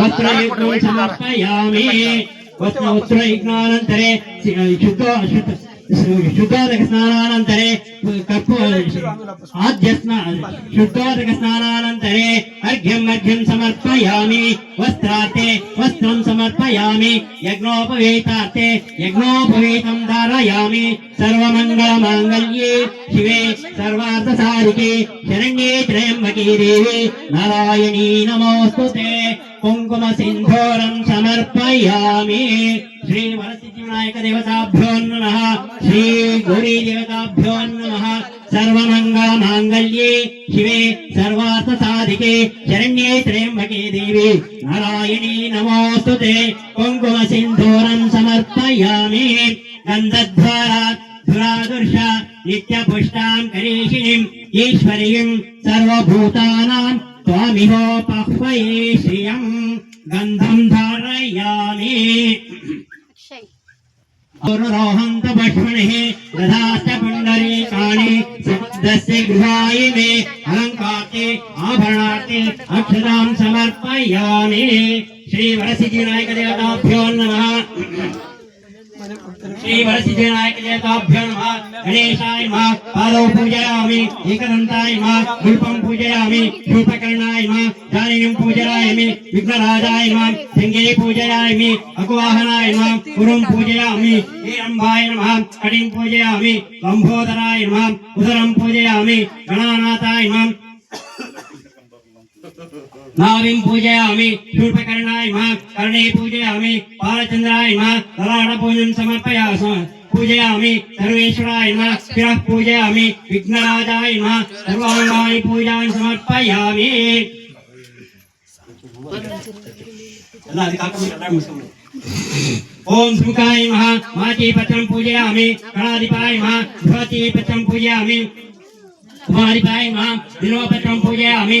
వస్త్రయజ్ఞం సమర్పయామి వస్త్ర వస్త్రయజ్ఞానంతరే శుద్ధ శుద్ధోదక స్నానానంతరే కర్పూ ఆద్య స్నా శుద్ధోదక స్నానానంతరే అర్ఘ్యం అర్ఘ్యం సమర్పయామి వస్త్రాతే వస్త్రం సమర్పయామి యజ్ఞోపవేతార్థే యజ్ఞోపవేతం ధారయామి సర్వమంగళ మాంగళ్యే శివే సర్వార్థ సారికే శరణ్యే త్రయంబకీ దేవి నారాయణీ నమోస్తుతే కుంకుమ సింధూరం సమర్పయామి. శ్రీ వరసిద్ధి వినాయక దేవతాభ్యో నమ శ్రీ గౌరీ దేవతాభ్యో నమ సర్వమంగళ మాంగళ్యే శివే సర్వార్థ సాధికే శరణ్యే త్రయంబకే దేవి నారాయణీ నమోస్తుతే కుంకుమ సింధూరం సమర్పయామి గంధద్వారా ధురాదుర్ష నిత్య పుష్టాం కరీషిణీం ఈశ్వరీం సర్వభూతానాం స్వామిహోపహ్వయే శ్రియం గంధం ధారయామి धारयामि पुरुरोहन्त पश्मणिः दधाश्च पुण्डरीकाणि दस्य गृहाय मे अलङ्कार्ते आभरणार्ते नमः। श्री वरसिद्धि नायक देवताभ्यो नमः गणेशाय नमः पादौ पूजयामि एकदन्ताय नमः गुल्पं पूजयामि शूर्पकर्णाय नमः जानिनं पूजयामि विघ्नराजाय नमः सिंहे पूजयामि अकुवाहनाय नमः गुरुं पूजयामि हेरम्बाय नमः कटिं पूजयामि लम्बोदराय नमः उदरं पूजयामि गणानाथाय नमः नाभिं पूजयामि शूर्पकर्णाय नमः कर्णे पूजयामि, बालचन्द्राय नमः ललाटपूजं समर्पयामि पूजयामि, सर्वेश्वराय नमः शिरः पूजयामि, विघ्नराजाय नमः सर्वाङ्गानि पूजां समर्पयामि। ओम सुखाय नमः माची पत्रं पूजयामि, गणाधिपाय नमः भवती पत्रं पूजयामि। कुमारिपाय नमः दिनोपत्रं पूजयामि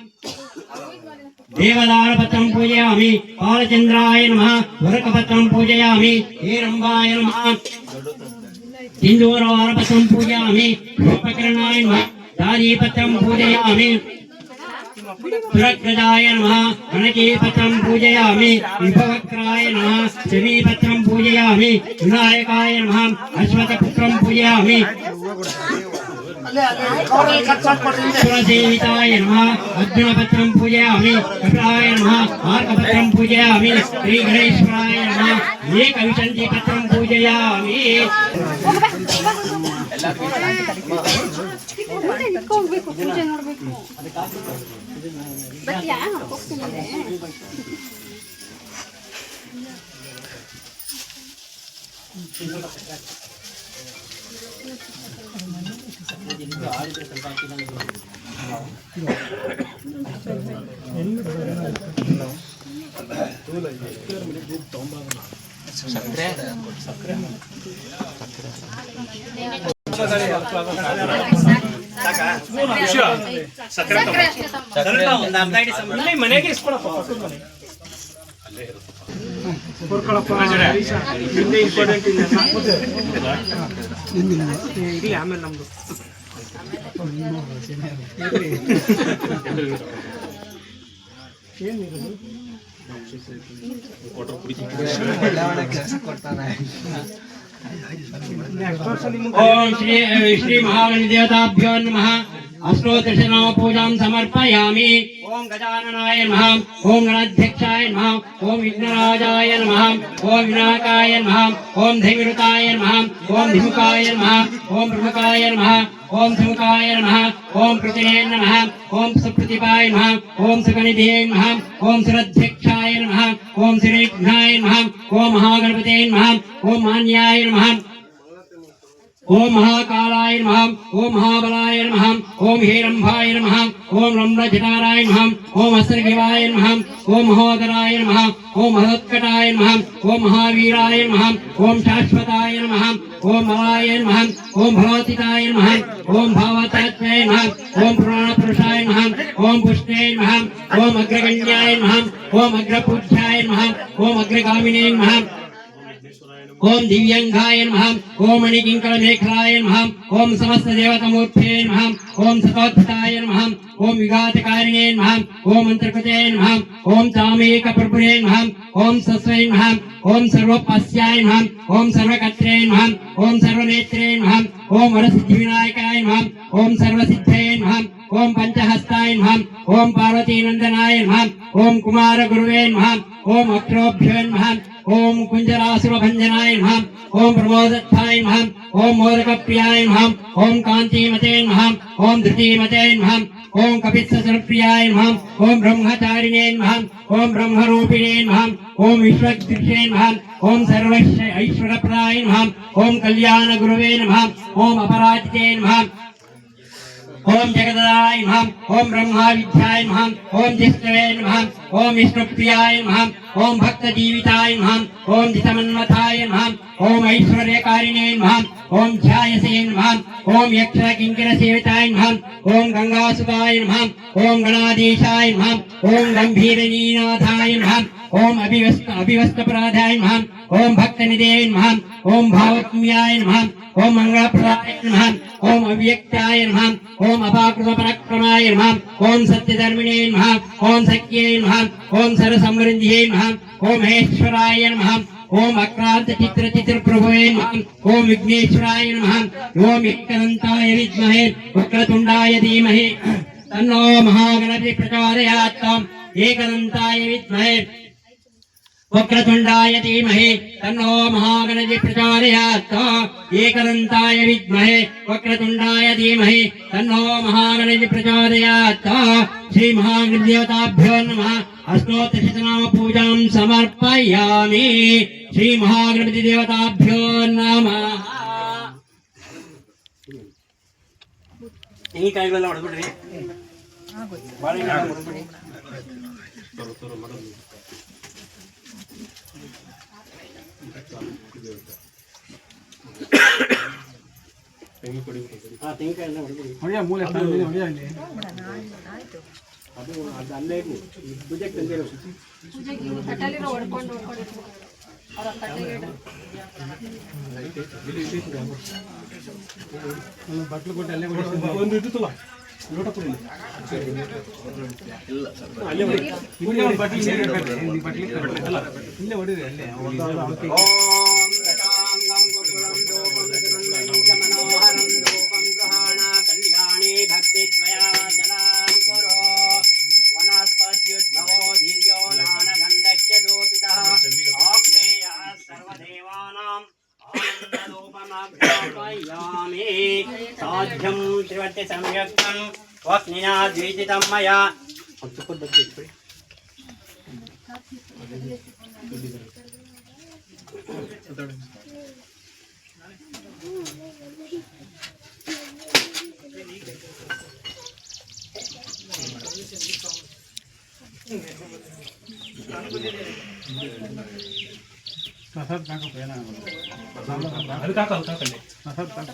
देवदारपत्रं पूजयामि बालचन्द्राय नमः वरकपत्रं पूजयामि हेरम्बाय नमः। सिन्दूरवारपत्रं पूजयामि रूपकरणाय नमः दानीपत्रं पूजयामि, सुरग्रजाय नमः गणकीपत्रं पूजयामि, विभवक्राय नमः शमीपत्रं पूजयामि, विनायकाय नमः अश्वतपुत्रं पूजयामि। దేవితాయ నమ అర్జునపత్రం పూజయామి కపిలాయ నమ మార్గపత్రం పూజయామి శ్రీ గణేశ్వరాయ నమ ఏ కవిచంతి పత్రం పూజయామి ಪೂಜೆ ನೋಡ್ಬೇಕು ಬಟ್ ಯಾರು ಹೋಗ್ತೀನಿ ಸಕ್ಕರೆ ಸಕ್ಕರೆ ಸಕ್ಕರೆ ಮನೆಗೆ ಆಮೇಲೆ ನಮ್ದು ओम श्री श्री महागणदेवताभ्यो नमः। అష్టోదశనామ పూజాం సమర్పయామి ఓం గజాననాయ నమ ఓం గణాధ్యక్షాయ నమ ఓం విఘ్నరాజాయ నమ ఓం వినాయకాయ నమ ఓం ధైమృతాయ నమ ఓం ధిముఖాయ నమ ఓం ప్రముఖాయ నమ ఓం ధ్రుకాయ నమ ఓం ప్రతినే నమ ఓం సుప్రతిపాయ నమ ఓం సుగణిధే నమ ఓం సురధ్యక్షాయ నమ ఓం శ్రీఘ్నాయ నమ ఓం మహాగణపతే నమ ఓం మాన్యాయ నమ ओम महाकालाय नमः ओम महाबलाय नमः ओम हेरंभाय नमः ओम रम्रजटाराय नमः ओम अस्त्रगिवाय नमः ओम महोदराय नमः ओम हसत्कटाय नमः ओम महावीराय नमः ओम शाश्वताय नमः ओम मलाय नमः ओम भगवतिताय नमः ओम भावतात्मय नमः ओम पुराण नमः ओम पुष्णे नमः ओम अग्रगण्याय नमः ओम अग्रपूज्याय नमः ओम अग्रगामिने नमः ఓం అగ్రపూజ్యాయ నమః ఓం అగ్రగామినే నమః ఓం దివ్యంగాయ నమః ఓం మణికింకర మేఖలాయ నమః ఓం సమస్త దేవతమూర్తే నమః ఓం సతోత్థాయ నమః ఓం విఘాతకారిణే నమః ఓం మంత్రకృతే నమః ఓం చామేక ప్రభురే నమః ఓం సస్వై నమః ఓం సర్వపస్యాయ నమః ఓం సర్వకత్రే నమః ఓం సర్వనేత్రే నమః ఓం వరసిద్ధి వినాయకాయ నమః ఓం సర్వసిద్ధయే నమః ఓం పంచహస్తాయ నమః ఓం పార్వతీనందనాయ నమః ఓం కుమార గురువే నమః ఓం అక్రోభ్యో నమః ओम कुञ्जरासुरभञ्जनाय नमः ओम प्रमोदत्थाय नमः ओम मोदकप्रियाय नमः ओम कान्तिमते नमः ओम धृतिमते नमः ओम कपित्ससुरप्रियाय नमः ओम ब्रह्मचारिणे नमः ओम ब्रह्मरूपिणे नमः ओम विश्वदृशे नमः ओम सर्वैश्वरप्रदाय नमः ओम कल्याणगुरवे नमः ओम अपराजिते नमः ఓం జగదాయ మహం ఓం బ్రహ్మా విద్యాయ మహం ఓం జిష్ణవే మహం ఓం విష్ణుప్రియాయ మహం ఓం భక్త జీవితాయ మహం ఓం జితమన్మథాయ మహం ఓం ఐశ్వర్యకారిణే మహం ఓం ధ్యాయసే మహం ఓం యక్ష కింకిర సేవితాయ మహం ఓం గంగాసుతాయ మహం ఓం గణాధీశాయ మహం ఓం గంభీరనీనాథాయ మహం ఓం అభివస్త అభివస్త ప్రాధాయ మహం ఓం భక్త నిదేయ మహం ఓం భావత్మ్యాయ మహం ओम मंगलप्रदाय नमः। ओम अव्यक्ताय नमः। ओम अपाकृतपराक्रमाय नमः। ओम सत्यधर्मिणे नमः। ओम सख्ये नमः। ओम सर्वसमृद्धिये नमः। ओम महेश्वराय नमः। ओम अक्रांत चित्र चित्र प्रभुवे नमः। ओम विघ्नेश्वराय नमः। ओम एकदंताय विद्महे। वक्रतुंडाय धीमहि। तन्नो महागणपति प्रचोदयात् एकनंताय विद्महे। वक्रतुण्डाय धीमहे तन्नो महागणजि प्रचोदयात् एकदन्ताय विद्महे वक्रतुण्डाय धीमहि तन्नो महागणजि प्रचोदयात् श्रीमहागणदेवताभ्यो नमः। अष्टोत्तशतनाम पूजां समर्पयामि श्रीमहागणपतिदेवताभ्यो नमः। ಈ नम ಹೊಡೆದ್ಬಿಡ್ರಿ बड़ी ಹೊಡೆಯ ಮೂಲೆ ಹೊಡೆಯ ಅಲ್ಲಿ ಅದು ಅದು ಅಲ್ಲೇ ಇರಲಿ ಪೂಜೆಗೆ ತಂದೆ ಬಟ್ಲು ಕೊಟ್ಟು ಅಲ್ಲೇ ಒಂದು ಇತ್ತು ಇಲ್ಲಿ. स्वप्निना द्विजितं मया ಪ್ರಸಾದ್ ಕಾಕು ಪ್ರಯಾಣ ಹಲ್ಕಾಕ ಹಲ್ಕಾಕಲ್ಲಿ ಪ್ರಸಾದ್ ಕಾಕು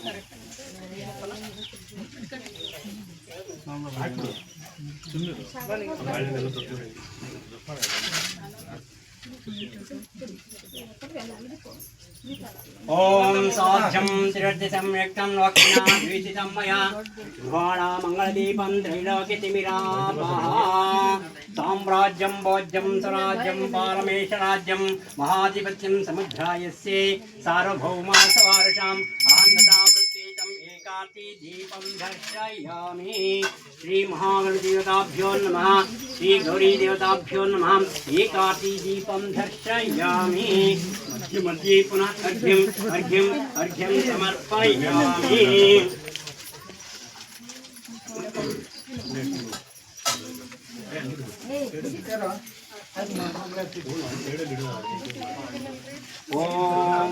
ॐ साध्यं त्रिरतिसंयुक्तं वक्षिणाद्विजितं मया। घ्वाणामङ्गलदीपं त्रैलोकितिमिरापः साम्राज्यं भोज्यं स्वराज्यं कातिदीपं दर्शयामि। श्रीमहागणदेवताभ्यो नमः। श्रीगौरीदेवताभ्यो नमः। एकातिदीपं दर्शयामि। मध्ये मध्ये पुनः अर्घ्यम् अर्घ्यम् अर्घ्यं समर्पयामि। ओम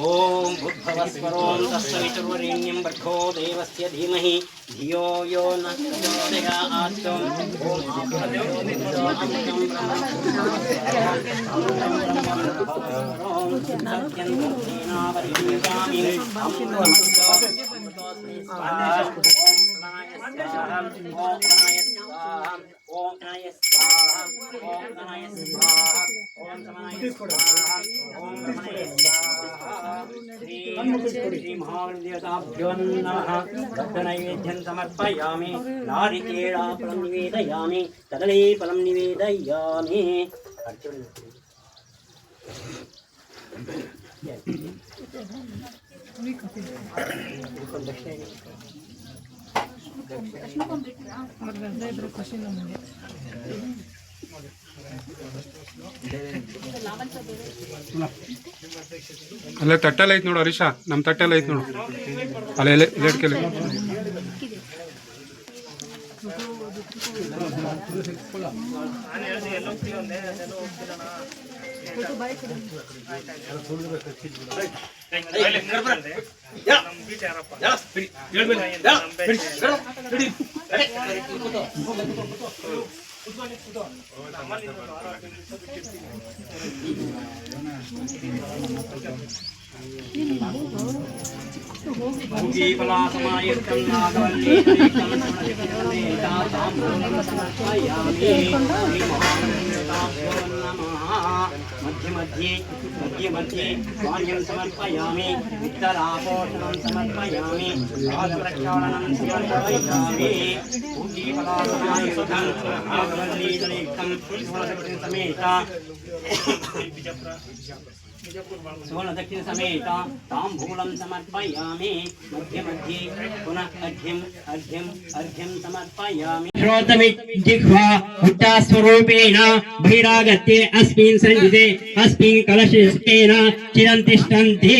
ఓం భుద్భవస్వరోం తస్సవితుర్వరేణ్యం భర్గో దేవస్య ధీమహి ధియో యో నోదయాత్యం ఓం समर्पयामि नारिकेळाफलं निवेदयामि कदलीफलं निवेदयामि अर्जुन ಅಲ್ಲ ಬರ್ತಾ ಐತ್ ಅಲ್ಲೇ ತಟ್ಟೆಲ್ಲ ಐತೆ ನೋಡು ಹರೀಶಾ ನಮ್ಮ ತಟ್ಟೆಲ್ಲ ಐತೆ ನೋಡು. ಅಲ್ಲೇ ಲೇಟ್ ಕೇಳಿ ಆಯ್ತು Terima kasih telah मध्ये मध्ये मध्ये मध्ये पानीयं समर्पयामि वित्तलापोषणं समर्पयामि पादप्रक्षालनं समर्पयामि पूजीफलासनाय सुखं आग्रन्नीतलेक्तं समेता षोडदक्षिणसमेता ताम्बूलं समर्पयामि। मध्ये मध्ये पुनः अर्घ्यम् अर्घ्यम् अर्घ्यं समर्पयामि बहिरागत्य अस्मिन् अस्मिन् चिरं तिष्ठन्ति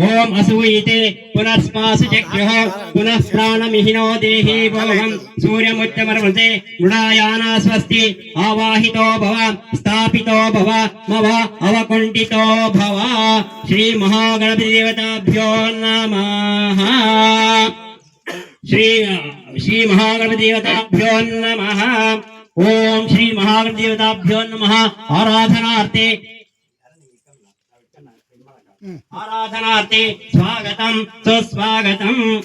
ॐ असूयिते అసూయితే పునఃస్మాసు చక్రుః పునః ప్రాణమిహినో దేహి భోగం సూర్యముచ్చమర్వతే మృడాయానా స్వస్తి ఆవాహితో భవ స్థాపితో భవ మవ అవకుంఠితో భవ శ్రీ మహాగణపతి దేవతాభ్యో నమః శ్రీ శ్రీ మహాగణపతి దేవతాభ్యో हम्म। आराधनाते स्वागतम, सुस्वागतम।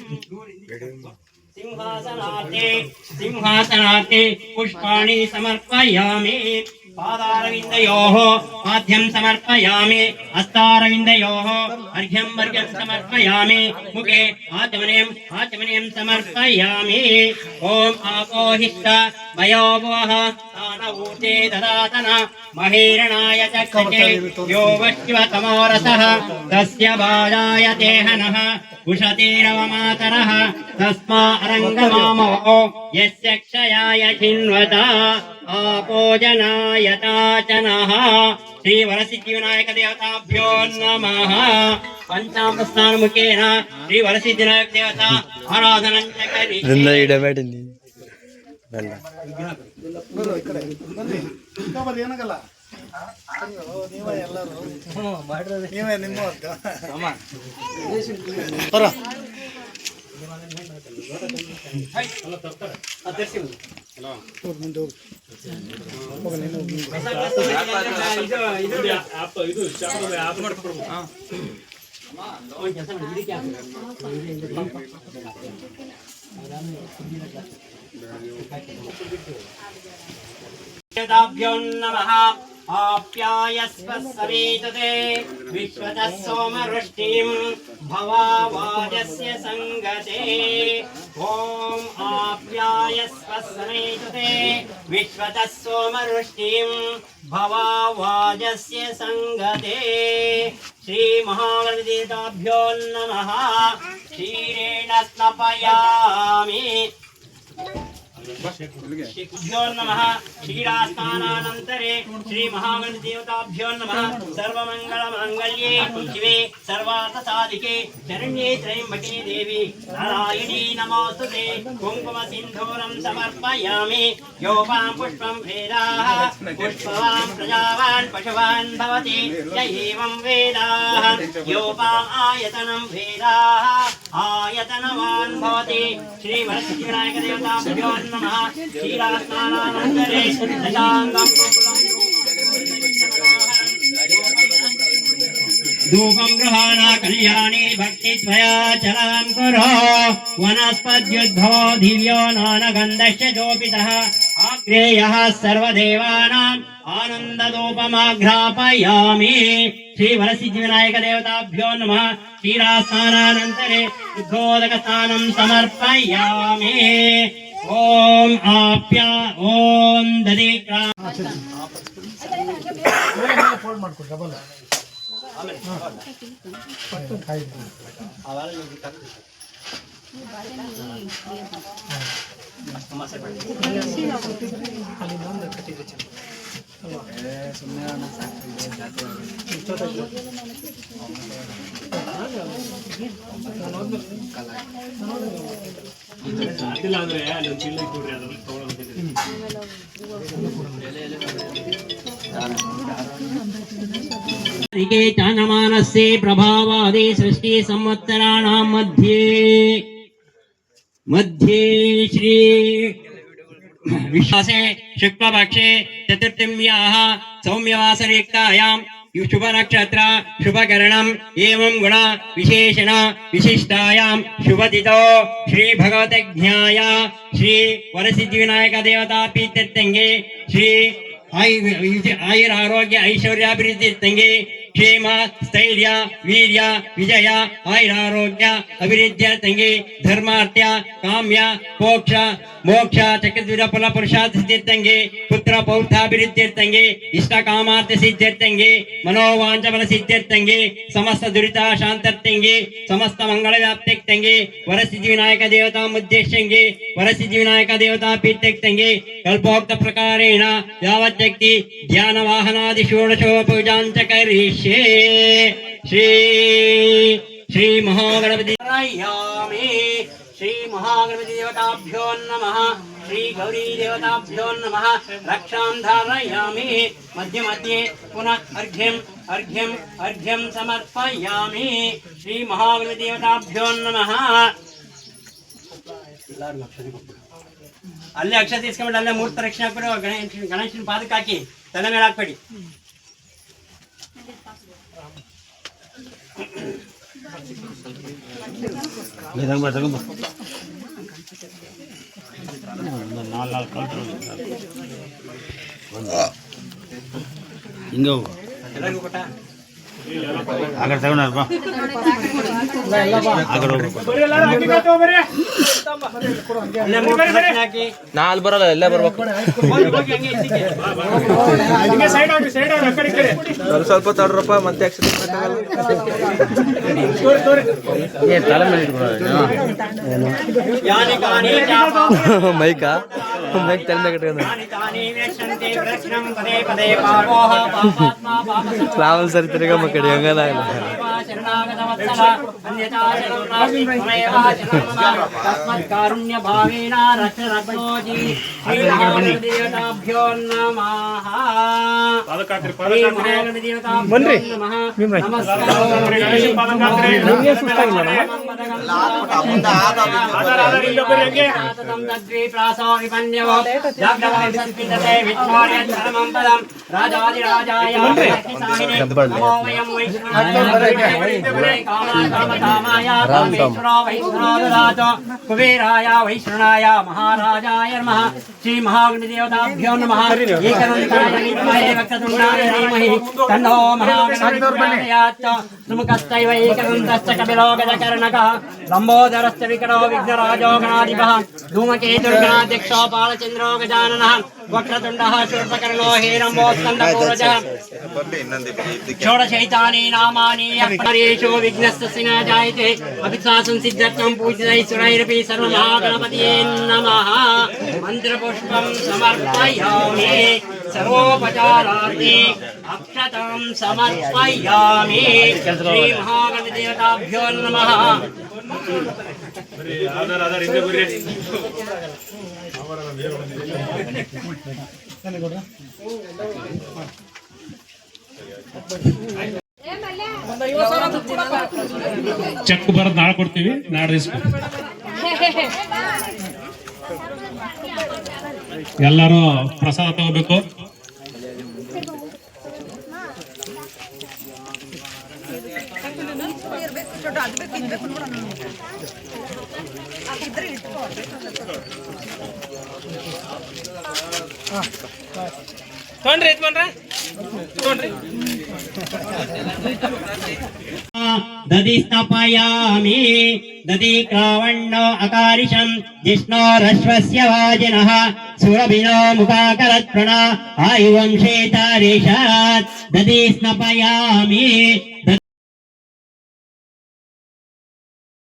सिंहासनाते सिंहासनाते पुष्पाणि समर्पयामि। पादारविन्दयोः पाद्यं समर्पयामि। हस्तारविन्दयोः अर्घ्यं वर्गं समर्पयामि। मुखे आचमनीम् आचमनीं समर्पयामि। ओम आपोहित वयोवः ऊते ददातन महीरणाय चक्षके यो वश्वतमोरसः तस्य बाधाय ते हनः उषतीरवमातरः तस्मा अरङ्गमामो यस्य क्षयाय चिन्वता आपोजनायताचनः श्रीवरसिद्धिविनायकदेवताभ्यो नमः పంచామృతానుముఖేన శ్రీ వరసిద్ధినాయక దేవత ఆరాధన ಗಂಡ ಏನಾಗಲ್ಲ? ನೀವೇ ಎಲ್ಲರೂ ನೀವೇ ನಿಮ್ಮ ಬರ. वेदाभ्यो नमः आप्यायस्व सवेतते विश्वतः सोमवृष्टिम् भवावाजस्य सङ्गते। ॐ आप्यायस्व समेतते विश्वतः सोमवृष्टिम् भवावाजस्य सङ्गते। श्रीमहावृदिताभ्यो नमः क्षीरेण स्नपयामि। भ्यो नमः। क्षीरास्नानानन्तरे श्रीमहागणदेवताभ्यो नमः। सर्वमङ्गलमाङ्गल्ये शिवे सर्वार्थसाधिके शरण्ये त्र्यम्बके देवी नारायणी नमोऽस्तुते। कुङ्कुमसिन्धूरं समर्पयामि। योपां पुष्पं भेदाः पुष्पवान् प्रजावान् पशुवान् भवति। य एवं वेदाः। योपाम् आयतनं भेदाः आयतनवान् भवति। श्रीवरसिद्धिविनायकदेवताभ्यो नमः। क्षीरास्नानानन्तरे दशाङ्गं धूपं गृहाण कल्याणी भक्ति त्वया चलां कुरु। वनस्पद्युद्धो दिव्यो नानगन्धश्च जोपितः। आग्रेयः सर्वदेवानाम् आनन्ददूपमाघ्रापयामि श्रीवरसिद्धिविनायकदेवताभ्यो नमः। क्षीरास्नानानन्तरे शुद्धोदकस्नानं समर्पयामि। ॐ आप्या ॐ दधि ऋके चानमानस्य प्रभावादि सृष्टि संवत्सराणां मध्ये मध्ये श्री विश्वासे शुक्लपक्षे चतुर्थम्याः सौम्यवासरयुक्तायाम् शुभ नक्षत्र शुभकरणं एवं गुण विशेषण विशिष्टायाम शुभ तिथो श्री भगवत ज्ञाया श्री वरसिद्धि विनायक देवता पीतंगे श्री आयुर आरोग्य ऐश्वर्याभिवृद्धिंगे क्षेम स्थैर्य वीर्य विजय आयुरारोग्य अभिवृद्ध्यर्थंगे धर्मार्थ्य काम्य मोक्ष मोक्ष चक्र फल प्रसाद सिद्धिर्तंगे पुत्र पौथाभिवृद्धिर्तंगे इष्ट काम सिद्धिर्तंगे मनोवांच बल सिद्धिर्तंगे समस्त दुरी शांतर्तंगे समस्त मंगल व्याप्तंगे वरसिद्धि विनायक देवता मुद्देशंगे वरसिद्धि विनायक देवता पीत्यक्तंगे कलोक्त प्रकार यावत्ति ध्यान वाहनादि पूजा च करिष्ये श्री श्री महागणपति ಶ್ರೀ ಮಹಾಗಣಪತಿ ದೇವತಾಭ್ಯೋ ನಮಃ ಶ್ರೀ ಗೌರಿ ದೇವತಾಭ್ಯೋ ನಮಃ ರಕ್ಷಾಂ ಧಾರಯಾಮಿ ಮಧ್ಯೆ ಮಧ್ಯೆ ಪುನಃ ಅರ್ಘ್ಯಂ ಅರ್ಘ್ಯಂ ಅರ್ಘ್ಯಂ ಸಮರ್ಪಯಾಮಿ ಶ್ರೀ ಮಹಾಗಣಪತಿ ದೇವತಾಭ್ಯೋ ನಮಃ ಅಲ್ಲೇ ಅಕ್ಷತೆ ಇಸ್ಕೊಂಬಿಟ್ಟು ಅಲ್ಲೇ ಮೂರ್ತ ರಕ್ಷಣೆ ಹಾಕ್ಬಿಡು ಗಣೇಶ ಗಣೇಶನ ಪಾದಕ್ಕೆ ಹಾಕಿ ತಲೆ ಮೇಲೆ ಹಾಕ್ಬೇಡಿ. నాలుగు నాలుగు కలర్ ఇంకో. ಆಗರ್ ತಗೊಂಡ್ ಬಾ ಬರಲ್ಲ ಎಲ್ಲ ಬರ್ಬೇಕು. ಸ್ವಲ್ಪ ತಡ್ರಪ್ಪ ಮತ್ತೆ ತಲೆ ಮೇಲೆ ಮೈಕ ಮೈಕ್ ತಲೆ ಮೇಲೆ ಇಟ್ಕೊಂಡು. ಸರಿ ತಿರುಗ करेंगे ना శరణాగతవత్సల అన్యతా శరణాగతస్మత్కారుణ్య భావేన రక్షరత్నోజీ శ్రీరామదేవతాభ్యో నమః రాజాది రాజాయ కుబేరాయ వైష్ణనాయ మహారాజాయ నమ శ్రీ మహాగ్నిదేవతాభ్యో నమ తన్నో మహాగ్నిదేవతయాత్ముఖస్తైవ ఏకదంతశ్చ కపిలో గజకర్ణక లంబోదరశ్చ వికటో విఘ్నరాజో పాలచంద్రో గజాననః వక్రతుండః శూర్పకర్ణో హీనమో స్కందపూరజ షోడశైతాని నామాని అపరేషో విఘ్నస్తస్య జాయతే అభిసాసం సిద్ధత్వం పూజితై సురైరపి సర్వమహాగణపతియే నమః. మంత్రపుష్పం సమర్పయామి. సర్వోపచారార్థి అక్షతం సమర్పయామి. శ్రీ మహాగణదేవతాభ్యో నమః. ಚೆಕ್ ಬರೋದು ನಾಳೆ ಕೊಡ್ತೀವಿ ನಾಳೆ ಎಲ್ಲರೂ ಪ್ರಸಾದ ತಗೋಬೇಕು. दधि स्थापयामि दधि क्रावण्णो अकारिशम् जिष्णोरश्वस्य वाजिनः सुरभिनो मुखाकरत्प्रण आयुवंशे तारिषात् दधि